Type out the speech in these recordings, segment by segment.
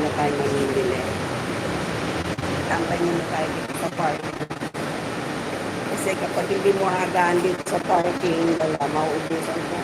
na tayo mamimili. Tambay muna tayo dito sa parking. Kasi kapag hindi mo agaan dito sa parking, wala, mauubusan ka.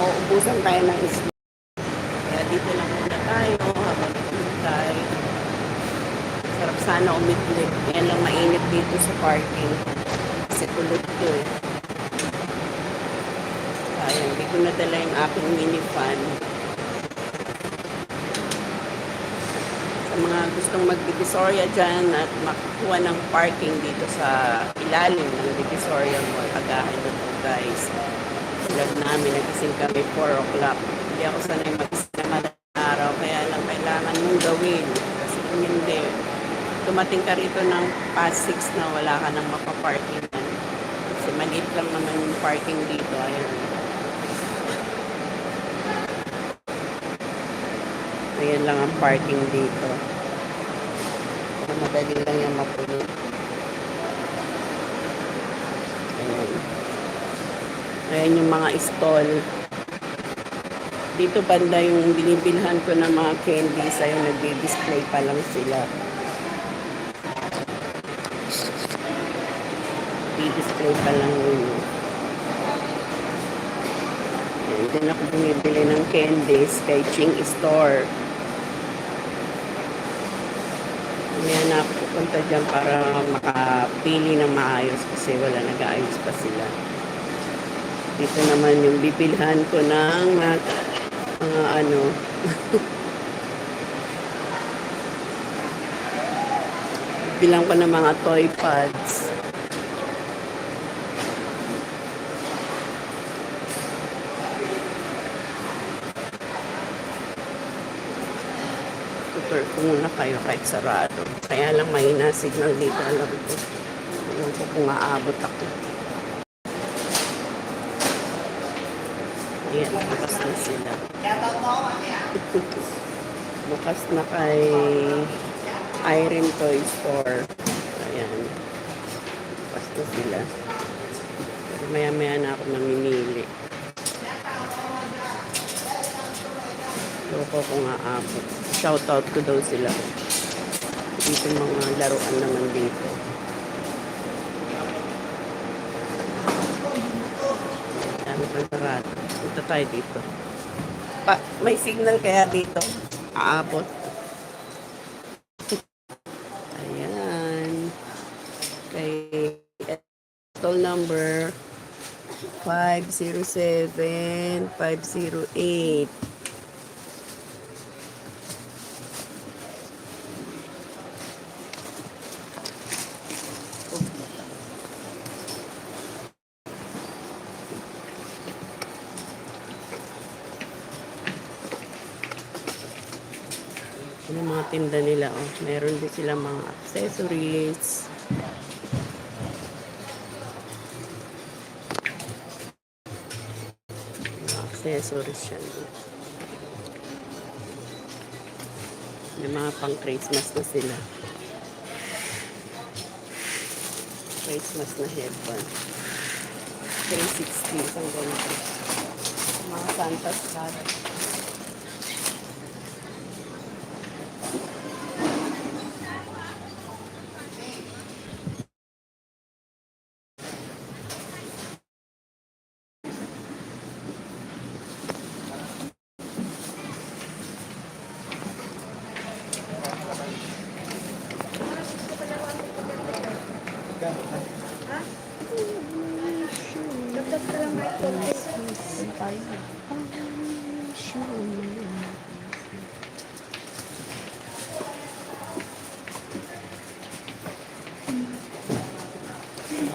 Mauubusan tayo ng isla. Kaya dito lang muna tayo habang tayo. Sarap sana umitlit. Yan lang mainit dito sa parking. Kasi kulot to eh. Sayang, hindi ko nadala yung aking mini fan. Mga gustong mag-Divisoria dyan at makakuha ng parking dito sa ilalim ng Divisoria Mall, agahan na po guys. Tulad namin, nagising kami 4 o'clock. Hindi ako sanay magising na madaling araw, kaya lang kailangan mong gawin. Kasi kung hindi, dumating ka rito ng past 6 na wala ka nang mapaparking. Kasi maliit lang naman yung parking dito. Ayan. Ayan lang ang parking dito. Madali lang yung mapuno. Ayan. Ayan yung mga stall. Dito banda yung binibilhan ko ng mga candies. Ayun, nagdi-display pa lang sila. Di-display pa lang yun. Ayan, din ako bumibili ng candies kay Ching Store. Mamaya na pupunta dyan para makapili ng maayos kasi wala nag-aayos pa sila. Dito naman yung bibilhan ko ng mga, mga ano, bilang ko ng mga toy pads. Tutor ko muna kayo kahit sarado. Kaya lang may signal dito, alam ko. Alam ko kung aabot ako. Ayan, bukas na sila. bukas na kay Irene Toy Store. Ayan. Bukas na sila. Maya-maya na ako namimili. Ko nga abot. Shoutout ko daw sila. Dito mga laruan naman dito. Dami pang sarado. Punta tayo dito. Pa, may signal kaya dito. Aabot. Ayan. Kay stall number 507 508 tinda nila, oh. Meron din sila mga accessories. Mga accessories siya. May mga pang Christmas na sila. Christmas na headband. 360 isang ganito. Mga Santa's hat.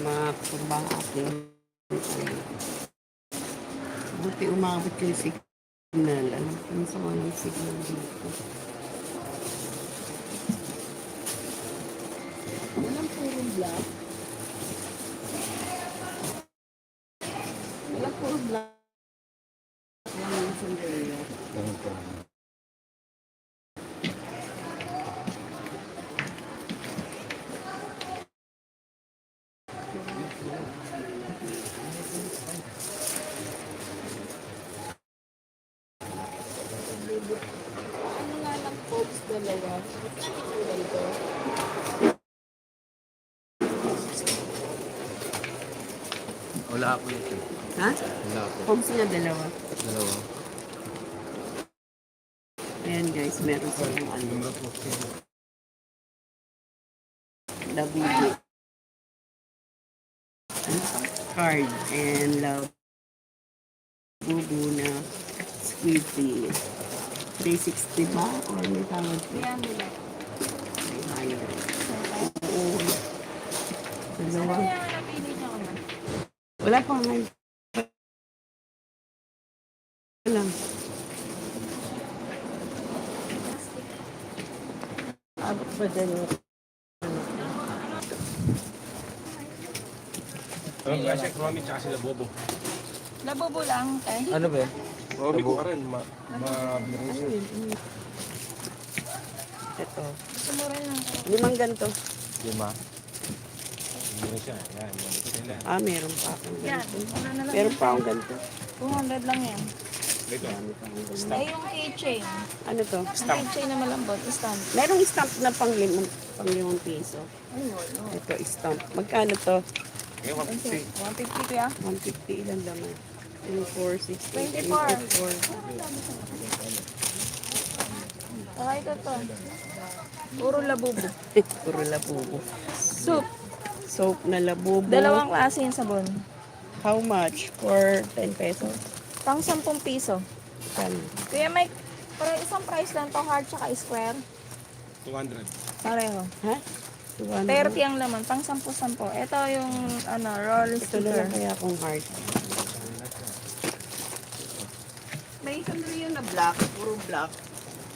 Tama po ba ang aking Buti umabot yung signal. Alam ko yung sa mga signal dito. Walang puro black. Walang puro black. Walang sandalya. dalawa. Wala ako ito. Ha? Wala ako. Kung sila dalawa. Dalawa. Ayan guys, meron silang ano. Labubu. Card and love. Bubu na squeezy. 360 ba? Or may tawag ko? Kaya nila. May higher. Oo. Dalawa. Kaya nga napili niya ko na. Wala pa ngayon. Wala. Abot ba dyan yung Ang kasi Chromie tsaka sila Bobo. Labobo lang, eh. Ano ba? Chromie ko ka rin, ma mabilis. Ito. Gusto mo rin lang. Limang ganito. Lima. Mabilis siya. Yan, mabilis sila. Ah, meron pa akong Yan, ganito. ano na lang. Meron pa akong ganito. 200 lang yan. Dito. Ganito. Eh, yung keychain. Ano to? Ang keychain na malambot, stamp. Merong stamp na pang limang, pang limang piso. Ay, wala. Ito, stamp. Magkano to? Okay, 150. 150 kuya. 150 ilan laman? Yung 460. 24. 24. Saka ito to. Puro labubo. Puro labubo. Soup. Soap na labubo. Dalawang klase yung sabon. How much? For 10 pesos? Pang 10 piso. Kan. Kuya Mike, para isang price lang to, hard tsaka square. 200. Pareho. Ha? 200. 30 ang laman, pang 10-10. Ito yung ano, roll Ito na sticker. lang kaya kung heart. May isang yun na black. Puro black.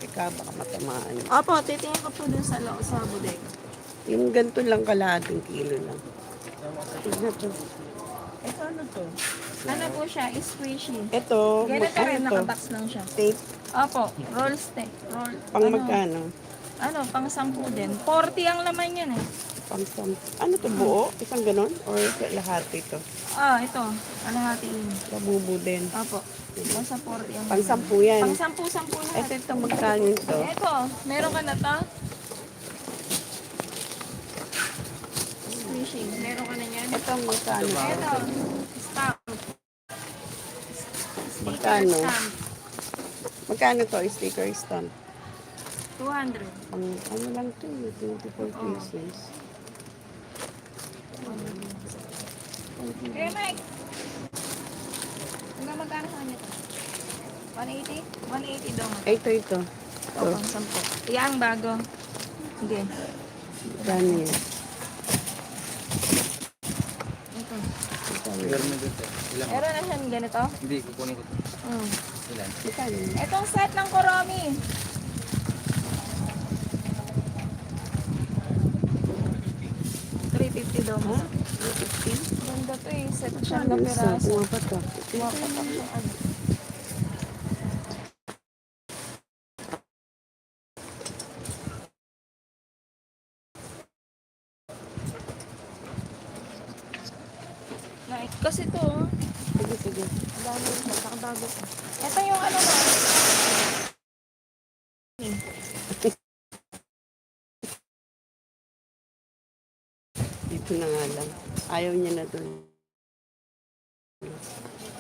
Teka, baka matamaan. Opo, titingin ko po dun sa, lo- sa bodega. Yung ganito lang kalahating kilo lang. Tignan to. Ito ano to? Ano po siya, is squishy. Ito, Ganito rin, ano to? nakabox lang siya. Tape. Opo, roll stick. Roll, Pang ano, magkano? Ano, pang 10 din. 40 ang laman yan eh. Pang sam... Ano to, buo? Isang ganon? Or lahat ito? Ah, ito. Ano hati yun? Labubo din. Opo. Pang sa 40 ang Pang laman. sampu yan. Pang 10-10 lahat. Ito, ito, magkano ito? Ito, meron ka na to? Squishy. Meron ka na yan? Ito, magkano? Ito, stamp. Magkano? stamp. Magkano to? Sticker stamp. 200. Ang, ano lang to, 24 pieces. Hey, Mike! Hanggang magkano sa kanya to? 180? 180 daw. Ito, ito. O, pang 10. Yan, bago. Hindi. Magkano yan? Ito. Meron na dito. Ilan? Meron na siyang ganito? Hindi, kukunin ko. to. Hmm. Ilan? Magkano yan? Itong set ng Koromi. $350 daw. Ha? Ganda to eh. Set siya na isa? piraso. Mga pa to. Makapak ng ano. Na, kasi to, oh. Sige, sige. dami nakabago ko. Ito yung ano na. Dito na nga lang. Ayaw niya na doon.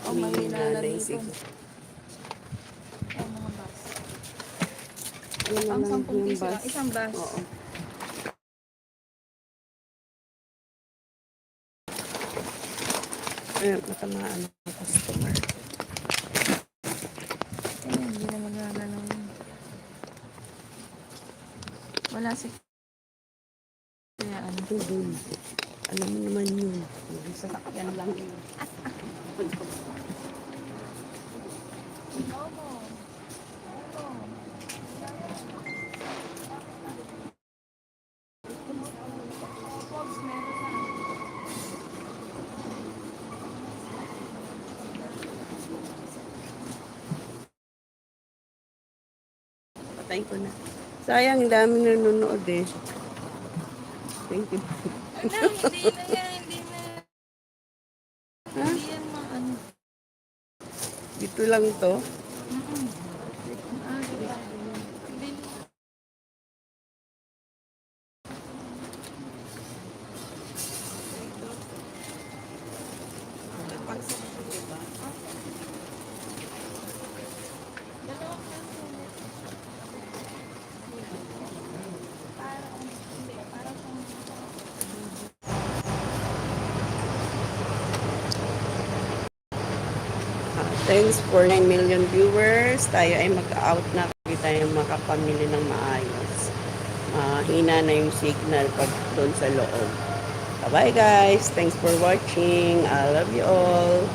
Oh, mahina na dito. sige. Ang mga bus. Ano Ang lang 10 yung piso lang. Isang bus. Oo. Ayun, matamaan ang customer. Maglalaro yun. Wala si... Kaya ano. Doon. Alam mo naman yun. Sa sakyan lang yun. Patay ko na. Sayang, ang dami nanonood eh. Thank you. Ano, hindi na yan, hindi na. Hindi yan mga ano. Dito lang to. Thanks for 9 million viewers. Tayo ay mag-out na. Hindi tayo makapamili ng maayos. Mahina na yung signal pag doon sa loob. Bye-bye guys. Thanks for watching. I love you all.